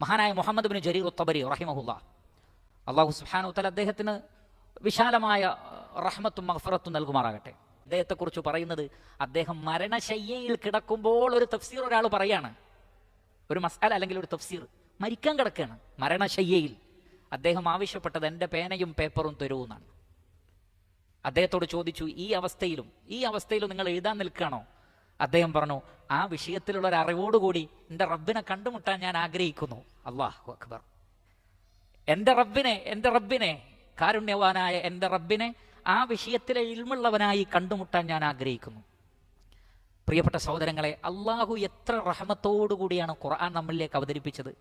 മഹാനായ മുഹമ്മദ് ബിൻ ജരീർ ഉത്തബരി റഹിമഹുല്ല. അള്ളാഹു സുഹാനു തല അദ്ദേഹത്തിന് വിശാലമായ റഹ്മത്തും മഹഫറത്തും നൽകുമാറാകട്ടെ. അദ്ദേഹത്തെക്കുറിച്ച് പറയുന്നത് അദ്ദേഹം മരണശയ്യയിൽ കിടക്കുമ്പോൾ ഒരു തഫ്സീർ ഒരാൾ പറയാണ്. ഒരു മസാല അല്ലെങ്കിൽ ഒരു തഫ്സീർ മരിക്കാൻ കിടക്കുകയാണ് മരണശയ്യയിൽ. അദ്ദേഹം ആവശ്യപ്പെട്ടത് എന്റെ പേനയും പേപ്പറും തരൂ എന്നാണ്. അദ്ദേഹത്തോട് ചോദിച്ചു ഈ അവസ്ഥയിലും ഈ അവസ്ഥയിലും നിങ്ങൾ എഴുതാൻ നിൽക്കുകയാണോ? അദ്ദേഹം പറഞ്ഞു ആ വിഷയത്തിലുള്ള ഒരു അറിവോടുകൂടി എന്റെ റബ്ബിനെ കണ്ടുമുട്ടാൻ ഞാൻ ആഗ്രഹിക്കുന്നു. അള്ളാഹു അക്ബർ. എന്റെ റബ്ബിനെ എന്റെ റബ്ബിനെ കാരുണ്യവാനായ എന്റെ റബ്ബിനെ ആ വിഷയത്തിലെ ഇൽമുള്ളവനായി കണ്ടുമുട്ടാൻ ഞാൻ ആഗ്രഹിക്കുന്നു. പ്രിയപ്പെട്ട സഹോദരങ്ങളെ അള്ളാഹു എത്ര റഹ്മത്തോടുകൂടിയാണ് ഖുർആൻ നമ്മളിലേക്ക് അവതരിപ്പിച്ചത്?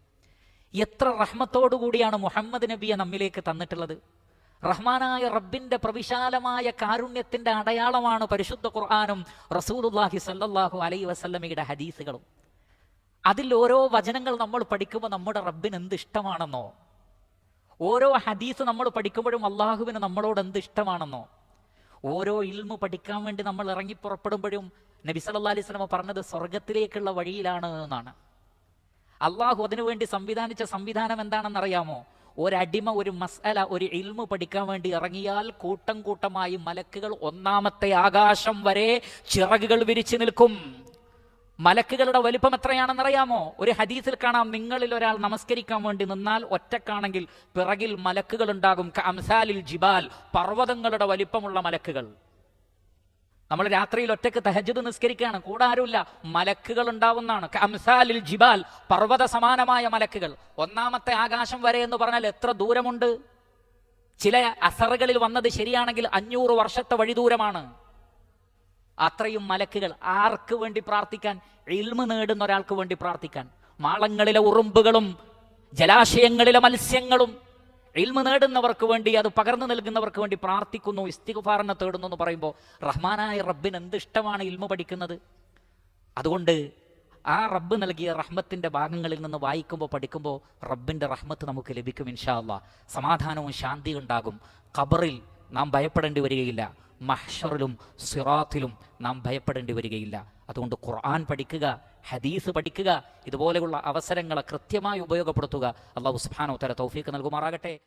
എത്ര റഹ്മത്തോടുകൂടിയാണ് മുഹമ്മദ് നബിയെ നമ്മിലേക്ക് തന്നിട്ടുള്ളത്? റഹ്മാനായ റബ്ബിന്റെ പ്രവിശാലമായ കാരുണ്യത്തിന്റെ അടയാളമാണ് പരിശുദ്ധ ഖുർആാനും റസൂലുല്ലാഹി സല്ലാഹു അലൈ വസല്ലമയുടെ ഹദീസുകളും. അതിൽ ഓരോ വചനങ്ങൾ നമ്മൾ പഠിക്കുമ്പോൾ നമ്മുടെ റബ്ബിന് എന്ത് ഇഷ്ടമാണെന്നോ ഓരോ ഹദീസ് നമ്മൾ പഠിക്കുമ്പോഴും അള്ളാഹുവിന് നമ്മളോട് എന്ത് ഇഷ്ടമാണെന്നോ ഓരോ ഇൽമു പഠിക്കാൻ വേണ്ടി നമ്മൾ ഇറങ്ങി പുറപ്പെടുമ്പോഴും നബി സല്ലാ അലൈഹി സ്വലമ പറഞ്ഞത് സ്വർഗത്തിലേക്കുള്ള വഴിയിലാണ് എന്നാണ്. അള്ളാഹു അതിനുവേണ്ടി സംവിധാനിച്ച സംവിധാനം എന്താണെന്ന് അറിയാമോ ഒരടിമ ഒരു മസല ഒരു ഇൽമു പഠിക്കാൻ വേണ്ടി ഇറങ്ങിയാൽ കൂട്ടം കൂട്ടമായി മലക്കുകൾ ഒന്നാമത്തെ ആകാശം വരെ ചിറകുകൾ വിരിച്ചു നിൽക്കും. മലക്കുകളുടെ വലിപ്പം എത്രയാണെന്നറിയാമോ ഒരു ഹദീസിൽ കാണാം നിങ്ങളിൽ ഒരാൾ നമസ്കരിക്കാൻ വേണ്ടി നിന്നാൽ ഒറ്റക്കാണെങ്കിൽ പിറകിൽ മലക്കുകൾ ഉണ്ടാകും. അംസാലിൽ ജിബാൽ പർവതങ്ങളുടെ വലിപ്പമുള്ള മലക്കുകൾ. നമ്മൾ രാത്രിയിൽ ഒറ്റയ്ക്ക് തഹജത് നിസ്കരിക്കുകയാണ്. കൂടെ ആരുമില്ല മലക്കുകൾ ഉണ്ടാവുന്നതാണ് അംസാലിൽ ജിബാൽ പർവത സമാനമായ മലക്കുകൾ. ഒന്നാമത്തെ ആകാശം വരെ എന്ന് പറഞ്ഞാൽ എത്ര ദൂരമുണ്ട്? ചില അസറുകളിൽ വന്നത് ശരിയാണെങ്കിൽ അഞ്ഞൂറ് വർഷത്തെ വഴി ദൂരമാണ്. അത്രയും മലക്കുകൾ ആർക്ക് വേണ്ടി പ്രാർത്ഥിക്കാൻ? ഇൽമ നേടുന്ന ഒരാൾക്ക് വേണ്ടി പ്രാർത്ഥിക്കാൻ. മാളങ്ങളിലെ ഉറുമ്പുകളും ജലാശയങ്ങളിലെ മത്സ്യങ്ങളും ഇൽമ നേടുന്നവർക്ക് വേണ്ടി അത് പകർന്നു നൽകുന്നവർക്ക് വേണ്ടി പ്രാർത്ഥിക്കുന്നു ഇസ്തികുഫാറിനെ തേടുന്നു എന്ന് പറയുമ്പോൾ റഹ്മാനായ റബ്ബിന് എന്ത് ഇഷ്ടമാണ് ഇൽമ പഠിക്കുന്നത്? അതുകൊണ്ട് ആ റബ്ബ് നൽകിയ റഹ്മത്തിന്റെ ഭാഗങ്ങളിൽ നിന്ന് വായിക്കുമ്പോൾ പഠിക്കുമ്പോൾ റബ്ബിന്റെ റഹ്മത്ത് നമുക്ക് ലഭിക്കും ഇൻഷാല്ല സമാധാനവും ശാന്തിയും ഉണ്ടാകും. ഖബറിൽ നാം ഭയപ്പെടേണ്ടി വരികയില്ല. മഹ്ഷറിലും സിറാത്തിലും നാം ഭയപ്പെടേണ്ടി വരികയില്ല. അതുകൊണ്ട് ഖുർആൻ പഠിക്കുക ഹദീസ് പഠിക്കുക ഇതുപോലെയുള്ള അവസരങ്ങളെ കൃത്യമായി ഉപയോഗപ്പെടുത്തുക. അള്ളാഹു സുബ്ഹാനഹു തല തൗഫീക്ക് നൽകുമാറാകട്ടെ.